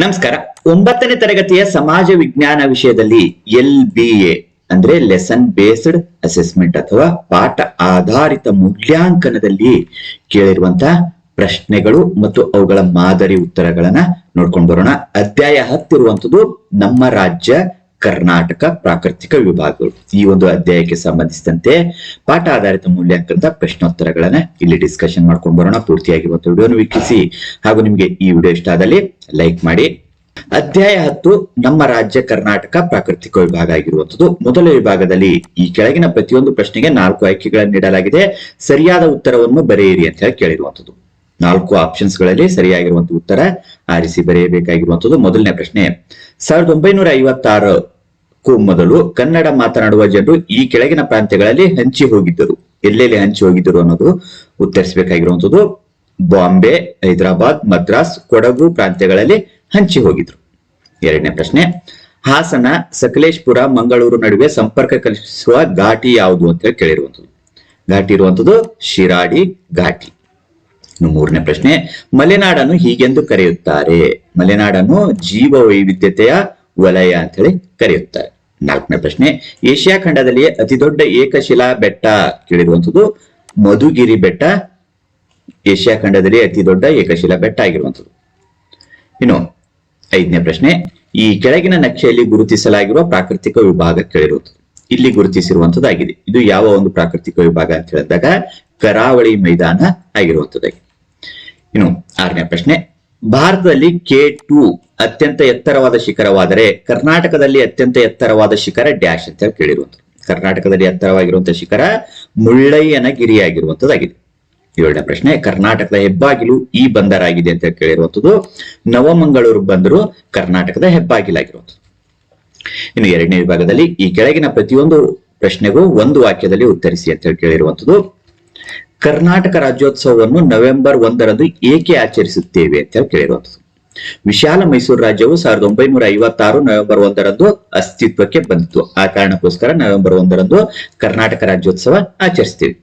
ನಮಸ್ಕಾರ. ಒಂಬತ್ತನೇ ತರಗತಿಯ ಸಮಾಜ ವಿಜ್ಞಾನ ವಿಷಯದಲ್ಲಿ ಎಲ್ ಬಿ ಎ, ಅಂದ್ರೆ ಲೆಸನ್ ಬೇಸ್ಡ್ ಅಸೆಸ್ಮೆಂಟ್ ಅಥವಾ ಪಾಠ ಆಧಾರಿತ ಮೂಲ್ಯಾಂಕನದಲ್ಲಿ ಕೇಳಿರುವಂತಹ ಪ್ರಶ್ನೆಗಳು ಮತ್ತು ಅವುಗಳ ಮಾದರಿ ಉತ್ತರಗಳನ್ನ ನೋಡ್ಕೊಂಡು ಬರೋಣ. ಅಧ್ಯಾಯ ಹತ್ತಿರುವಂಥದ್ದು ನಮ್ಮ ರಾಜ್ಯ ಕರ್ನಾಟಕ ಪ್ರಾಕೃತಿಕ ವಿಭಾಗಗಳು. ಈ ಒಂದು ಅಧ್ಯಾಯಕ್ಕೆ ಸಂಬಂಧಿಸಿದಂತೆ ಪಾಠ ಆಧಾರಿತ ಮೂಲ್ಯಾಂಕನದ ಪ್ರಶ್ನೋತ್ತರಗಳನ್ನ ಇಲ್ಲಿ ಡಿಸ್ಕಷನ್ ಮಾಡ್ಕೊಂಡು ಬರೋಣ. ಪೂರ್ತಿಯಾಗಿ ಮತ್ತು ವಿಡಿಯೋನ ವೀಕ್ಷಿಸಿ. ಹಾಗೂ ನಿಮಗೆ ಈ ವಿಡಿಯೋ ಇಷ್ಟ ಆದಲ್ಲಿ ಲೈಕ್ ಮಾಡಿ. ಅಧ್ಯಾಯ ಹತ್ತು, ನಮ್ಮ ರಾಜ್ಯ ಕರ್ನಾಟಕ ಪ್ರಾಕೃತಿಕ ವಿಭಾಗ ಆಗಿರುವಂತದ್ದು ಮೊದಲ ವಿಭಾಗದಲ್ಲಿ ಈ ಕೆಳಗಿನ ಪ್ರತಿಯೊಂದು ಪ್ರಶ್ನೆಗೆ ನಾಲ್ಕು ಆಯ್ಕೆಗಳನ್ನು ನೀಡಲಾಗಿದೆ. ಸರಿಯಾದ ಉತ್ತರವನ್ನು ಬರೆಯಿರಿ ಅಂತ ಹೇಳಿ ಕೇಳಿರುವಂತದ್ದು ನಾಲ್ಕು ಆಪ್ಷನ್ಸ್ಗಳಲ್ಲಿ ಸರಿಯಾಗಿರುವಂತಹ ಉತ್ತರ ಆರಿಸಿ ಬರೆಯಬೇಕಾಗಿರುವಂತದ್ದು ಮೊದಲನೇ ಪ್ರಶ್ನೆ, ಸಾವಿರದ ಒಂಬೈನೂರ ಐವತ್ತಾರಕ್ಕೂ ಮೊದಲು ಕನ್ನಡ ಮಾತನಾಡುವ ಜನರು ಈ ಕೆಳಗಿನ ಪ್ರಾಂತ್ಯಗಳಲ್ಲಿ ಹಂಚಿ ಹೋಗಿದ್ದರು. ಎಲ್ಲೆಲ್ಲಿ ಹಂಚಿ ಹೋಗಿದ್ದರು ಅನ್ನೋದು ಉತ್ತರಿಸಬೇಕಾಗಿರುವಂತದ್ದು ಬಾಂಬೆ, ಹೈದರಾಬಾದ್, ಮದ್ರಾಸ್, ಕೊಡಗು ಪ್ರಾಂತ್ಯಗಳಲ್ಲಿ ಹಂಚಿ ಹೋಗಿದ್ರು. ಎರಡನೇ ಪ್ರಶ್ನೆ, ಹಾಸನ, ಸಕಲೇಶ್ಪುರ, ಮಂಗಳೂರು ನಡುವೆ ಸಂಪರ್ಕ ಕಲ್ಪಿಸುವ ಘಾಟಿ ಯಾವುದು ಅಂತ ಹೇಳಿ ಕೇಳಿರುವಂತದ್ದು ಘಾಟಿ ಇರುವಂತದ್ದು ಶಿರಾಡಿ ಘಾಟಿ. ಮೂರನೇ ಪ್ರಶ್ನೆ, ಮಲೆನಾಡನ್ನು ಹೀಗೆಂದು ಕರೆಯುತ್ತಾರೆ. ಮಲೆನಾಡನ್ನು ಜೀವ ವೈವಿಧ್ಯತೆಯ ವಲಯ ಅಂತ ಹೇಳಿ ಕರೆಯುತ್ತಾರೆ. ನಾಲ್ಕನೇ ಪ್ರಶ್ನೆ, ಏಷ್ಯಾ ಖಂಡದಲ್ಲಿ ಅತಿ ದೊಡ್ಡ ಏಕಶಿಲಾ ಬೆಟ್ಟ ಕೇಳಿರುವಂಥದ್ದು ಮಧುಗಿರಿ ಬೆಟ್ಟ. ಏಷ್ಯಾ ಖಂಡದಲ್ಲಿ ಅತಿ ದೊಡ್ಡ ಏಕಶಿಲಾ ಬೆಟ್ಟ ಆಗಿರುವಂಥದ್ದು. ಇನ್ನು ಐದನೇ ಪ್ರಶ್ನೆ, ಈ ಕೆಳಗಿನ ನಕ್ಷೆಯಲ್ಲಿ ಗುರುತಿಸಲಾಗಿರುವ ಪ್ರಾಕೃತಿಕ ವಿಭಾಗ ಕೇಳಿರುವುದು ಇಲ್ಲಿ ಗುರುತಿಸಿರುವಂತದ್ದಾಗಿದೆ ಇದು ಯಾವ ಒಂದು ಪ್ರಾಕೃತಿಕ ವಿಭಾಗ ಅಂತ ಹೇಳಿದಾಗ ಕರಾವಳಿ ಮೈದಾನ ಆಗಿರುವಂತದ್ದಾಗಿದೆ ಇನ್ನು ಆರನೇ ಪ್ರಶ್ನೆ ಭಾರತದಲ್ಲಿ ಕೆ ಟು ಅತ್ಯಂತ ಎತ್ತರವಾದ ಶಿಖರವಾದರೆ ಕರ್ನಾಟಕದಲ್ಲಿ ಅತ್ಯಂತ ಎತ್ತರವಾದ ಶಿಖರ ಡ್ಯಾಶ್ ಅಂತ ಹೇಳಿ ಕೇಳಿರುವಂತದ್ದು ಕರ್ನಾಟಕದಲ್ಲಿ ಎತ್ತರವಾಗಿರುವಂತಹ ಶಿಖರ ಮುಳ್ಳಯ್ಯನ ಗಿರಿಯಾಗಿರುವಂತದ್ದಾಗಿದೆ ಏಳನೇ ಪ್ರಶ್ನೆ, ಕರ್ನಾಟಕದ ಹೆಬ್ಬಾಗಿಲು ಈ ಬಂದರಾಗಿದೆ ಅಂತ ಕೇಳಿರುವಂತದ್ದು ನವಮಂಗಳೂರು ಬಂದರು, ಕರ್ನಾಟಕದ ಹೆಬ್ಬಾಗಿಲಾಗಿರುವಂಥದ್ದು. ಇನ್ನು ಎರಡನೇ ವಿಭಾಗದಲ್ಲಿ ಈ ಕೆಳಗಿನ ಪ್ರತಿಯೊಂದು ಪ್ರಶ್ನೆಗೂ ಒಂದು ವಾಕ್ಯದಲ್ಲಿ ಉತ್ತರಿಸಿ ಅಂತ ಹೇಳಿ ಕೇಳಿರುವಂತದ್ದು ಕರ್ನಾಟಕ ರಾಜ್ಯೋತ್ಸವವನ್ನು ನವೆಂಬರ್ ಒಂದರಂದು ಏಕೆ ಆಚರಿಸುತ್ತೇವೆ ಅಂತ ಹೇಳಿ ಕೇಳಿರುವಂತದ್ದು ವಿಶಾಲ ಮೈಸೂರು ರಾಜ್ಯವು ಸಾವಿರದ ಒಂಬೈನೂರ ಐವತ್ತಾರು ನವೆಂಬರ್ ಒಂದರಂದು ಅಸ್ತಿತ್ವಕ್ಕೆ ಬಂದಿತು ಆ ಕಾರಣಕ್ಕೋಸ್ಕರ ನವೆಂಬರ್ ಒಂದರಂದು ಕರ್ನಾಟಕ ರಾಜ್ಯೋತ್ಸವ ಆಚರಿಸ್ತೀವಿ.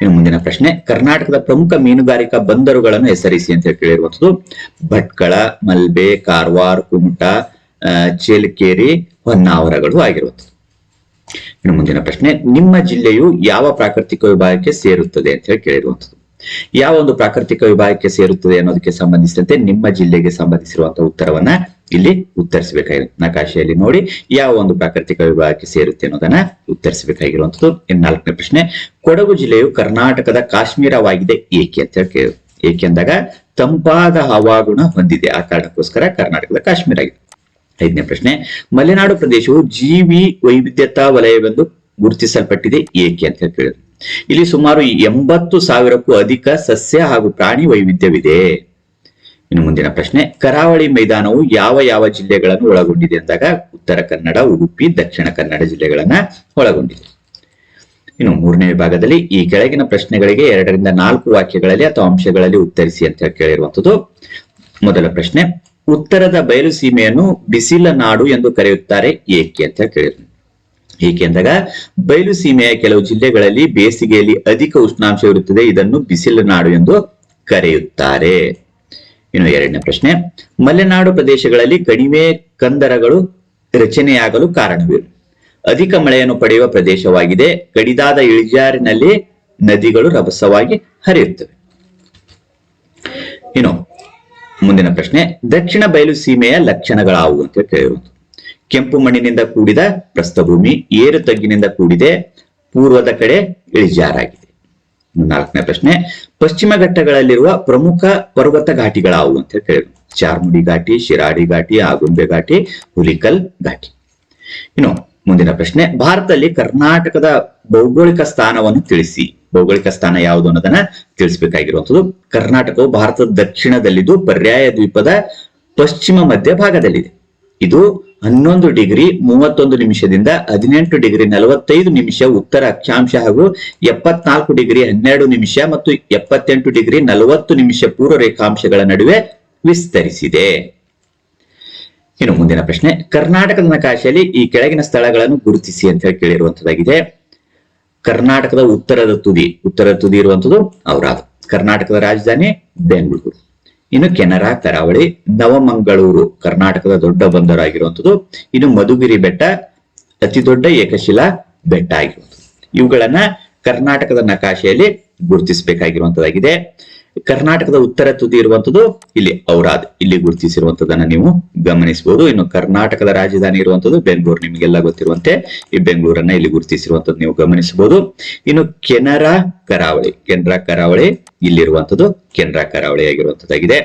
ಇನ್ನು ಮುಂದಿನ ಪ್ರಶ್ನೆ, ಕರ್ನಾಟಕದ ಪ್ರಮುಖ ಮೀನುಗಾರಿಕಾ ಬಂದರುಗಳನ್ನು ಹೆಸರಿಸಿ ಅಂತ ಹೇಳಿ ಕೇಳಿರುವಂಥದ್ದು ಭಟ್ಕಳ, ಮಲ್ಬೆ, ಕಾರವಾರ, ಕುಮಟಾ ಚೇಲಕೇರಿ, ಹೊನ್ನಾವರಗಳು ಆಗಿರುವಂತದ್ದು. ಇನ್ನು ಮುಂದಿನ ಪ್ರಶ್ನೆ, ನಿಮ್ಮ ಜಿಲ್ಲೆಯು ಯಾವ ಪ್ರಾಕೃತಿಕ ವಿಭಾಗಕ್ಕೆ ಸೇರುತ್ತದೆ ಅಂತ ಹೇಳಿ ಕೇಳಿರುವಂತದ್ದು ಯಾವ ಒಂದು ಪ್ರಾಕೃತಿಕ ವಿಭಾಗಕ್ಕೆ ಸೇರುತ್ತದೆ ಅನ್ನೋದಕ್ಕೆ ಸಂಬಂಧಿಸಿದಂತೆ ನಿಮ್ಮ ಜಿಲ್ಲೆಗೆ ಸಂಬಂಧಿಸಿರುವಂತಹ ಉತ್ತರವನ್ನ ಇಲ್ಲಿ ಉತ್ತರಿಸಬೇಕಾಗಿದೆ. ನಕಾಶೆಯಲ್ಲಿ ನೋಡಿ, ಯಾವ ಒಂದು ಪ್ರಾಕೃತಿಕ ವಿಭಾಗಕ್ಕೆ ಸೇರುತ್ತೆ ಅನ್ನೋದನ್ನ ಉತ್ತರಿಸಬೇಕಾಗಿರುವಂತದ್ದು ಇನ್ ನಾಲ್ಕನೇ ಪ್ರಶ್ನೆ, ಕೊಡಗು ಜಿಲ್ಲೆಯು ಕರ್ನಾಟಕದ ಕಾಶ್ಮೀರವಾಗಿದೆ, ಏಕೆ ಅಂತ ಹೇಳಿ ಕೇಳಿದ್ರು ಏಕೆಂದಾಗ ತಂಪಾದ ಹವಾಗುಣ ಹೊಂದಿದೆ. ಆ ಕಾರಣಕ್ಕೋಸ್ಕರ ಕರ್ನಾಟಕದ ಕಾಶ್ಮೀರ ಆಗಿದೆ. ಐದನೇ ಪ್ರಶ್ನೆ, ಮಲೆನಾಡು ಪ್ರದೇಶವು ಜೀವಿ ವೈವಿಧ್ಯತಾ ವಲಯವೆಂದು ಗುರುತಿಸಲ್ಪಟ್ಟಿದೆ ಏಕೆ ಅಂತ ಕೇಳಿದ್ರು. ಇಲ್ಲಿ ಸುಮಾರು ಎಂಬತ್ತು ಸಾವಿರಕ್ಕೂ ಅಧಿಕ ಸಸ್ಯ ಹಾಗೂ ಪ್ರಾಣಿ ವೈವಿಧ್ಯವಿದೆ. ಇನ್ನು ಮುಂದಿನ ಪ್ರಶ್ನೆ, ಕರಾವಳಿ ಮೈದಾನವು ಯಾವ ಯಾವ ಜಿಲ್ಲೆಗಳನ್ನು ಒಳಗೊಂಡಿದೆ ಅಂದಾಗ ಉತ್ತರ ಕನ್ನಡ, ಉಡುಪಿ, ದಕ್ಷಿಣ ಕನ್ನಡ ಜಿಲ್ಲೆಗಳನ್ನ ಒಳಗೊಂಡಿದೆ. ಇನ್ನು ಮೂರನೇ ವಿಭಾಗದಲ್ಲಿ ಈ ಕೆಳಗಿನ ಪ್ರಶ್ನೆಗಳಿಗೆ ಎರಡರಿಂದ ನಾಲ್ಕು ವಾಕ್ಯಗಳಲ್ಲಿ ಅಥವಾ ಅಂಶಗಳಲ್ಲಿ ಉತ್ತರಿಸಿ ಅಂತ ಕೇಳಿರುವಂತದ್ದು ಮೊದಲ ಪ್ರಶ್ನೆ ಉತ್ತರದ ಬಯಲು ಸೀಮೆಯನ್ನು ಬಿಸಿಲ ನಾಡು ಎಂದು ಕರೆಯುತ್ತಾರೆ ಏಕೆ ಅಂತ ಕೇಳಿದ್ರು. ಏಕೆ ಅಂದಾಗ ಬಯಲು ಸೀಮೆಯ ಕೆಲವು ಜಿಲ್ಲೆಗಳಲ್ಲಿ ಬೇಸಿಗೆಯಲ್ಲಿ ಅಧಿಕ ಉಷ್ಣಾಂಶ ಇರುತ್ತದೆ, ಇದನ್ನು ಬಿಸಿಲ ನಾಡು ಎಂದು ಕರೆಯುತ್ತಾರೆ. ಇನ್ನು ಎರಡನೇ ಪ್ರಶ್ನೆ, ಮಲೆನಾಡು ಪ್ರದೇಶಗಳಲ್ಲಿ ಕಡಿಮೆ ಕಂದರಗಳು ರಚನೆಯಾಗಲು ಕಾರಣವೇನು? ಅಧಿಕ ಮಳೆಯನ್ನು ಪಡೆಯುವ ಪ್ರದೇಶವಾಗಿದೆ, ಕಡಿದಾದ ಇಳಿಜಾರಿನಲ್ಲಿ ನದಿಗಳು ರಭಸವಾಗಿ ಹರಿಯುತ್ತವೆ. ಇನ್ನು ಮುಂದಿನ ಪ್ರಶ್ನೆ, ದಕ್ಷಿಣ ಬಯಲು ಸೀಮೆಯ ಲಕ್ಷಣಗಳಾವು ಅಂತ ಕೇಳಿರುವುದು ಕೆಂಪು ಮಣ್ಣಿನಿಂದ ಕೂಡಿದ ಪ್ರಸ್ಥಭೂಮಿ, ಏರು ತಗ್ಗಿನಿಂದ ಕೂಡಿದೆ, ಪೂರ್ವದ ಕಡೆ ಇಳಿಜಾರಾಗಿದೆ. ನಾಲ್ಕನೇ ಪ್ರಶ್ನೆ, ಪಶ್ಚಿಮ ಘಟ್ಟಗಳಲ್ಲಿರುವ ಪ್ರಮುಖ ಪರ್ವತ ಘಾಟಿಗಳಾವು ಅಂತ ಕೇಳಿದ್ರು ಚಾರ್ಮುಡಿ ಘಾಟಿ, ಶಿರಾಡಿ ಘಾಟಿ, ಆಗುಂಬೆ ಘಾಟಿ, ಹುಲಿಕಲ್ ಘಾಟಿ. ಇನ್ನು ಮುಂದಿನ ಪ್ರಶ್ನೆ, ಭಾರತದಲ್ಲಿ ಕರ್ನಾಟಕದ ಭೌಗೋಳಿಕ ಸ್ಥಾನವನ್ನು ತಿಳಿಸಿ. ಭೌಗೋಳಿಕ ಸ್ಥಾನ ಯಾವುದು ಅನ್ನೋದನ್ನ ತಿಳಿಸಬೇಕಾಗಿರುವಂತದ್ದು ಕರ್ನಾಟಕವು ಭಾರತದ ದಕ್ಷಿಣದಲ್ಲಿದ್ದು ಪರ್ಯಾಯ ದ್ವೀಪದ ಪಶ್ಚಿಮ ಮಧ್ಯ ಭಾಗದಲ್ಲಿದೆ. ಇದು ಹನ್ನೊಂದು ಡಿಗ್ರಿ ಮೂವತ್ತೊಂದು ನಿಮಿಷದಿಂದ ಹದಿನೆಂಟು ಡಿಗ್ರಿ ನಲವತ್ತೈದು ನಿಮಿಷ ಉತ್ತರ ಅಕ್ಷಾಂಶ ಹಾಗೂ ಎಪ್ಪತ್ನಾಲ್ಕು ಡಿಗ್ರಿ ಹನ್ನೆರಡು ನಿಮಿಷ ಮತ್ತು ಎಪ್ಪತ್ತೆಂಟು ಡಿಗ್ರಿ ನಲವತ್ತು ನಿಮಿಷ ಪೂರ್ವ ರೇಖಾಂಶಗಳ ನಡುವೆ ವಿಸ್ತರಿಸಿದೆ. ಇನ್ನು ಮುಂದಿನ ಪ್ರಶ್ನೆ, ಕರ್ನಾಟಕದ ನಕಾಶೆಯಲ್ಲಿ ಈ ಕೆಳಗಿನ ಸ್ಥಳಗಳನ್ನು ಗುರುತಿಸಿ ಅಂತ ಹೇಳಿ ಕೇಳಿರುವಂತದ್ದಾಗಿದೆ. ಕರ್ನಾಟಕದ ಉತ್ತರದ ತುದಿ ಉತ್ತರ ತುದಿ ಇರುವಂತದ್ದು ಔರಾದ್ ಕರ್ನಾಟಕದ ರಾಜಧಾನಿ ಬೆಂಗಳೂರು. ಇನ್ನು ಕೆನರಾ, ಕರಾವಳಿ, ನವಮಂಗಳೂರು, ಕರ್ನಾಟಕದ ದೊಡ್ಡ ಬಂದರಾಗಿರುವಂತದ್ದು ಇನ್ನು ಮಧುಗಿರಿ ಬೆಟ್ಟ ಅತಿ ದೊಡ್ಡ ಏಕಶಿಲಾ ಬೆಟ್ಟ ಆಗಿರುವಂಥದ್ದು ಇವುಗಳನ್ನ ಕರ್ನಾಟಕದ ನಕಾಶೆಯಲ್ಲಿ ಗುರುತಿಸಬೇಕಾಗಿರುವಂತದ್ದಾಗಿದೆ. ಕರ್ನಾಟಕದ ಉತ್ತರ ತುದಿ ಇರುವಂತದ್ದು ಇಲ್ಲಿ ಔರಾದ್. ಇಲ್ಲಿ ಗುರುತಿಸಿರುವಂತದನ್ನ ನೀವು ಗಮನಿಸಬಹುದು. ಇನ್ನು ಕರ್ನಾಟಕದ ರಾಜಧಾನಿ ಇರುವಂತದ್ದು ಬೆಂಗಳೂರು. ನಿಮಗೆಲ್ಲ ಗೊತ್ತಿರುವಂತೆ ಈ ಬೆಂಗಳೂರನ್ನ ಇಲ್ಲಿ ಗುರುತಿಸಿರುವಂತದ್ದು ನೀವು ಗಮನಿಸಬಹುದು. ಇನ್ನು ಕೆನರಾ ಕರಾವಳಿ. ಕೆನರಾ ಕರಾವಳಿ ಇಲ್ಲಿರುವಂತದ್ದು ಕೆನರಾ ಕರಾವಳಿ ಆಗಿರುವಂತದ್ದಾಗಿದೆ.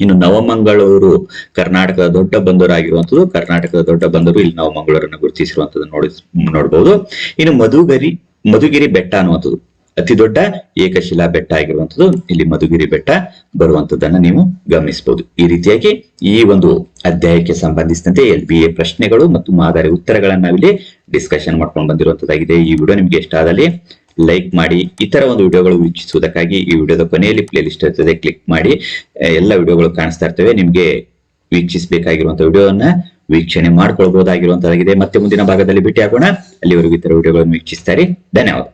ಇನ್ನು ನವಮಂಗಳೂರು ಕರ್ನಾಟಕದ ದೊಡ್ಡ ಬಂದರು ಆಗಿರುವಂತದ್ದು ಕರ್ನಾಟಕದ ದೊಡ್ಡ ಬಂದರು ಇಲ್ಲಿ ನವಮಂಗಳೂರನ್ನು ಗುರುತಿಸಿರುವಂತದ್ದು ನೋಡಿ ನೋಡಬಹುದು ಇನ್ನು ಮಧುಗಿರಿ ಮಧುಗಿರಿ ಬೆಟ್ಟ ಅನ್ನುವಂಥದ್ದು. ಅತಿ ದೊಡ್ಡ ಏಕಶಿಲಾ ಬೆಟ್ಟ ಆಗಿರುವಂತದ್ದು ಇಲ್ಲಿ ಮಧುಗಿರಿ ಬೆಟ್ಟ ಬರುವಂತದ್ದನ್ನ ನೀವು ಗಮನಿಸಬಹುದು. ಈ ರೀತಿಯಾಗಿ ಈ ಒಂದು ಅಧ್ಯಾಯಕ್ಕೆ ಸಂಬಂಧಿಸಿದಂತೆ ಎಲ್ ಬಿ ಎ ಪ್ರಶ್ನೆಗಳು ಮತ್ತು ಮಾದರಿ ಉತ್ತರಗಳನ್ನ ನಾವಿಲ್ಲಿ ಡಿಸ್ಕಷನ್ ಮಾಡ್ಕೊಂಡು ಬಂದಿರುವಂತದ್ದಾಗಿದೆ ಈ ವಿಡಿಯೋ ನಿಮ್ಗೆ ಇಷ್ಟ ಆದಲ್ಲಿ ಲೈಕ್ ಮಾಡಿ, ಇತರ ಒಂದು ವಿಡಿಯೋಗಳು ವೀಕ್ಷಿಸುವುದಕ್ಕಾಗಿ ಈ ವಿಡಿಯೋದ ಕೊನೆಯಲ್ಲಿ ಪ್ಲೇ ಲಿಸ್ಟ್ ಇರ್ತದೆ ಕ್ಲಿಕ್ ಮಾಡಿ, ಎಲ್ಲ ವಿಡಿಯೋಗಳು ಕಾಣಿಸ್ತಾ ಇರ್ತವೆ. ನಿಮ್ಗೆ ವೀಕ್ಷಿಸಬೇಕಾಗಿರುವಂತಹ ವಿಡಿಯೋವನ್ನ ವೀಕ್ಷಣೆ ಮಾಡ್ಕೊಳ್ಬಹುದಾಗಿರುವಂತದ್ದಾಗಿದೆ ಮತ್ತೆ ಮುಂದಿನ ಭಾಗದಲ್ಲಿ ಭೇಟಿ ಆಗೋಣ ಅಲ್ಲಿವರೆಗೂ ಇತರ ವಿಡಿಯೋಗಳನ್ನು ವೀಕ್ಷಿಸ್ತಾರೆ ಧನ್ಯವಾದ.